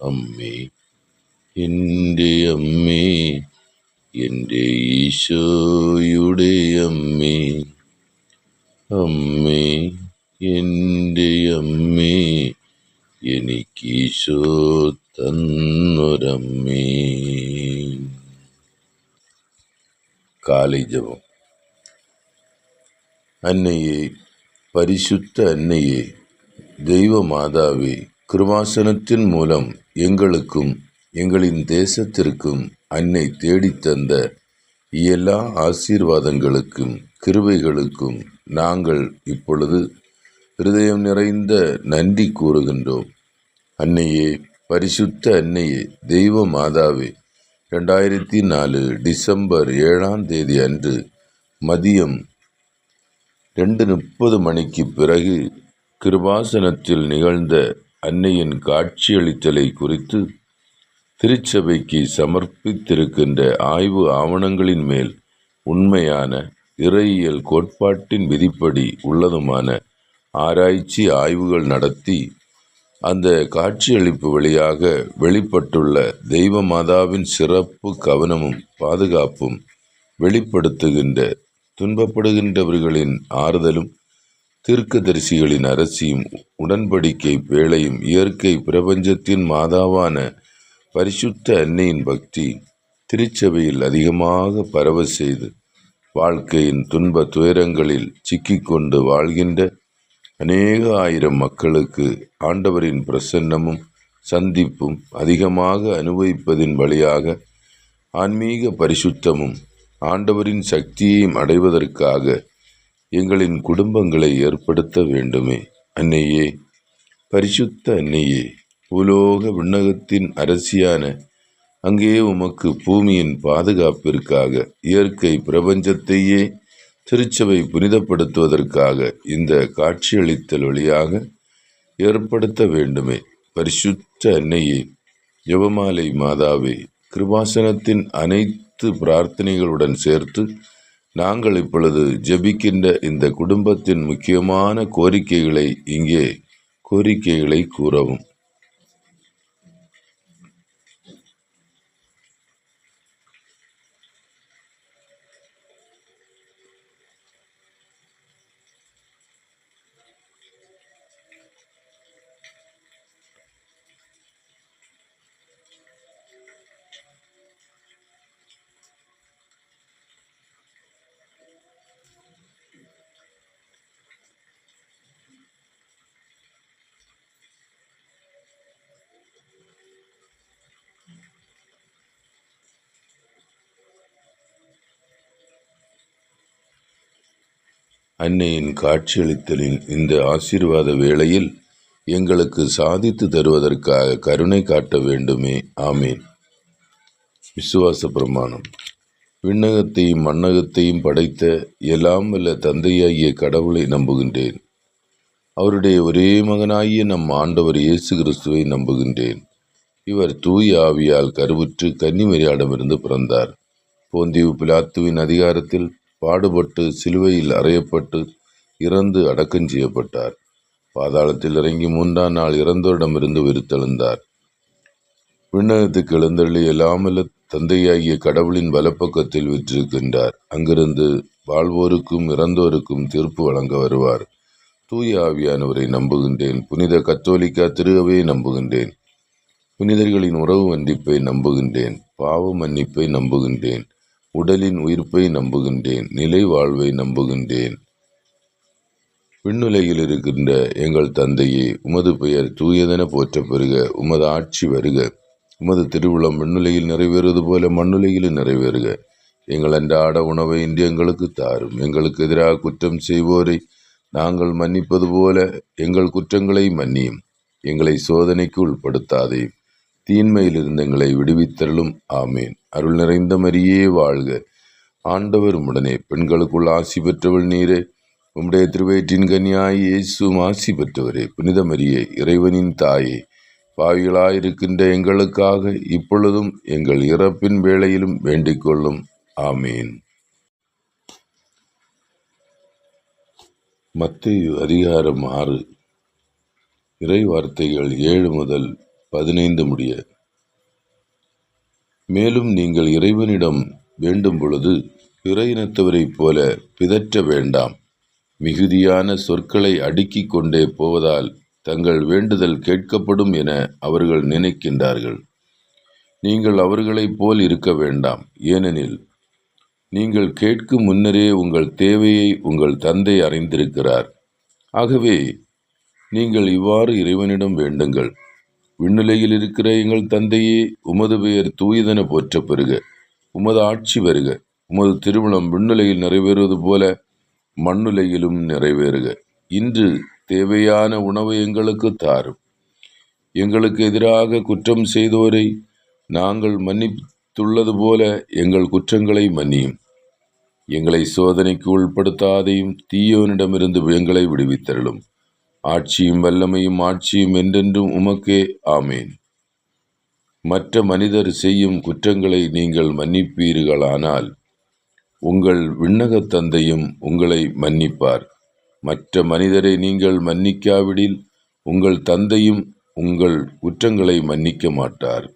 അമ്മേ എന്റെ അമ്മേ എന്റെ ഈശോയുടെ അമ്മേ. അമ്മേ എന്റെ അമ്മേ എനിക്ക് ഈശോ തന്നൊരമ്മേ. കാളിജവം അന്നയെ പരിശുദ്ധ അന്നയെ ദൈവമാതാവേ கிருபாசனத்தின் மூலம் எங்களுக்கும் எங்களின் தேசத்திற்கும் அன்னை தேடித்தந்த எல்லா ஆசீர்வாதங்களுக்கும் கிருபைகளுக்கும் நாங்கள் இப்பொழுது இருதயம் நிறைந்த நன்றி கூறுகின்றோம் அன்னையே பரிசுத்த அன்னையே தெய்வ மாதாவே ரெண்டாயிரத்தி நாலு டிசம்பர் ஏழாம் தேதி அன்று மதியம் ரெண்டு முப்பது மணிக்கு பிறகு கிருபாசனத்தில் நிகழ்ந்த அன்னையின் காட்சியளித்தலை குறித்து திருச்சபைக்கு சமர்ப்பித்திருக்கின்ற ஆய்வு ஆவணங்களின் மேல் உண்மையான இறையியல் கோட்பாட்டின் விதிப்படி உள்ளதுமான ஆராய்ச்சி ஆய்வுகள் நடத்தி அந்த காட்சியளிப்பு வழியாக வெளிப்பட்டுள்ள தெய்வ மாதாவின் சிறப்பு கவனமும் பாதுகாப்பும் வெளிப்படுத்துகின்ற துன்பப்படுகின்றவர்களின் ஆறுதலும் தீர்க்கதரிசிகளின் அரசியும் உடன்படிக்கை வேலையும் இயற்கை பிரபஞ்சத்தின் மாதாவான பரிசுத்த அன்னையின் பக்தி திருச்சபையில் அதிகமாக பரவ செய்து வாழ்க்கையின் துன்ப துயரங்களில் சிக்கிக்கொண்டு வாழ்கின்ற அநேக ஆயிரம் மக்களுக்கு ஆண்டவரின் பிரசன்னமும் சந்திப்பும் அதிகமாக அனுபவிப்பதின் வழியாக ஆன்மீக பரிசுத்தமும் ஆண்டவரின் சக்தியையும் அடைவதற்காக எங்களின் குடும்பங்களை ஏற்படுத்த வேண்டுமே. அன்னையே பரிசுத்த அன்னையே உலோக விண்ணகத்தின் அரசியான அங்கே உமக்கு பூமியின் பாதுகாப்பிற்காக இயற்கை பிரபஞ்சத்தையே திருச்சபை புனிதப்படுத்துவதற்காக இந்த காட்சியளித்தல் வழியாக ஏற்படுத்த வேண்டுமே. பரிசுத்த அன்னையே ஜபமாலை மாதாவே கிருபாசனத்தின் அனைத்து பிரார்த்தனைகளுடன் சேர்த்து நாங்கள் இப்பொழுது ஜபிக்கின்ற இந்த குடும்பத்தின் முக்கியமான கோரிக்கைகளை இங்கே கோரிக்கைகளை கூறவும். அன்னையின் காட்சியளித்தலின் இந்த ஆசீர்வாத வேளையில் எங்களுக்கு சாதித்து தருவதற்காக கருணை காட்ட வேண்டுமே. ஆமீன். விசுவாச பிரமாணம். விண்ணகத்தையும் மண்ணகத்தையும் படைத்த எல்லாம் வல்ல தந்தையாகிய கடவுளை நம்புகின்றேன். அவருடைய ஒரே மகனாகிய நம் ஆண்டவர் இயேசு கிறிஸ்துவை நம்புகின்றேன். இவர் தூய் ஆவியால் கருவுற்று கன்னிமரியாடமிருந்து பிறந்தார். போந்திவு பிலாத்துவின் அதிகாரத்தில் பாடுபட்டு சிலுவையில் அறையப்பட்டு இறந்து அடக்கம் செய்யப்பட்டார். பாதாளத்தில் இறங்கி மூன்றாம் நாள் இறந்தோரிடமிருந்து விருத்தெழுந்தார் விண்ணகத்துக்கு எழுந்தள்ளி எல்லாமல்ல தந்தையாகிய கடவுளின் வலப்பக்கத்தில் விற்றிருக்கின்றார். அங்கிருந்து வாழ்வோருக்கும் இறந்தோருக்கும் தீர்ப்பு வழங்க வருவார். தூய ஆவியானவரை நம்புகின்றேன். புனித கத்தோலிக்கா திருகவே நம்புகின்றேன். புனிதர்களின் உறவு வந்திப்பை நம்புகின்றேன். பாவ மன்னிப்பை நம்புகின்றேன். உடலின் உயிர்ப்பை நம்புகின்றேன் நிலை வாழ்வை நம்புகின்றேன். விண்ணுலகில் இருக்கின்ற எங்கள் தந்தையே உமது பெயர் தூயதென போற்ற பெறுக உமது ஆட்சி வருக. உமது திருவிழம் விண்ணுலையில் நிறைவேறுவது போல மண்ணுலையிலும் நிறைவேறுக. எங்கள் அன்றாட உணவை இன்று எங்களுக்கு தாரும். எங்களுக்கு எதிராக குற்றம் செய்வோரை நாங்கள் மன்னிப்பது போல எங்கள் குற்றங்களை மன்னியும். எங்களை சோதனைக்கு உட்படுத்தாதே தீன்மையிலிருந்து எங்களை விடுவித்தருளும். ஆமேன். அருள் நிறைந்த மரியே வாழ்க. ஆண்டவர் உடனே பெண்களுக்குள் ஆசி பெற்றவள் நீரே. உம்முடைய திருவயிற்றின் கன்னியாய் இயேசும் ஆசி பெற்றவரே. புனித மரியே இறைவனின் தாயே. பாவிகளாயிருக்கின்ற எங்களுக்காக இப்பொழுதும் எங்கள் இறப்பின் வேளையிலும் வேண்டிக் கொள்ளும். ஆமீன். மத்திய அதிகாரம் ஆறு. இறை வார்த்தைகள் ஏழு முதல் பதினைந்து முடிய. மேலும் நீங்கள் இறைவனிடம் வேண்டும் பொழுது பிற இனத்தவரைப் போல பிதற்ற வேண்டாம். மிகுதியான சொற்களை அடுக்கிக் கொண்டே போவதால் தங்கள் வேண்டுதல் கேட்கப்படும் என அவர்கள் நினைக்கின்றார்கள். நீங்கள் அவர்களைப் போல் இருக்க வேண்டாம். ஏனெனில் நீங்கள் கேட்கும் முன்னரே உங்கள் தேவையை உங்கள் தந்தை அறிந்திருக்கிறார். ஆகவே நீங்கள் இவ்வாறு இறைவனிடம் வேண்டுங்கள். விண்ணிலையில் இருக்கிற எங்கள் தந்தையே உமது பெயர் தூயதென போற்ற பெறுக உமது ஆட்சி வருக உமது திருமணம் விண்ணிலையில் நிறைவேறுவது போல மண்ணுலையிலும் நிறைவேறுக. இன்று தேவையான உணவு எங்களுக்கு தாரும். எங்களுக்கு எதிராக குற்றம் செய்தோரை நாங்கள் மன்னித்துள்ளது போல எங்கள் குற்றங்களை மன்னியும். எங்களை சோதனைக்கு உட்படுத்தாதையும் தீயோனிடமிருந்து எங்களை விடுவித்தருளும். ஆட்சியும் வல்லமையும் ஆட்சியும் என்றென்றும் உமக்கே. ஆமேன். மற்ற மனிதர் செய்யும் குற்றங்களை நீங்கள் மன்னிப்பீர்களானால் உங்கள் விண்ணகத் தந்தையும் உங்களை மன்னிப்பார். மற்ற மனிதரை நீங்கள் மன்னிக்காவிடில் உங்கள் தந்தையும் உங்கள் குற்றங்களை மன்னிக்க மாட்டார்.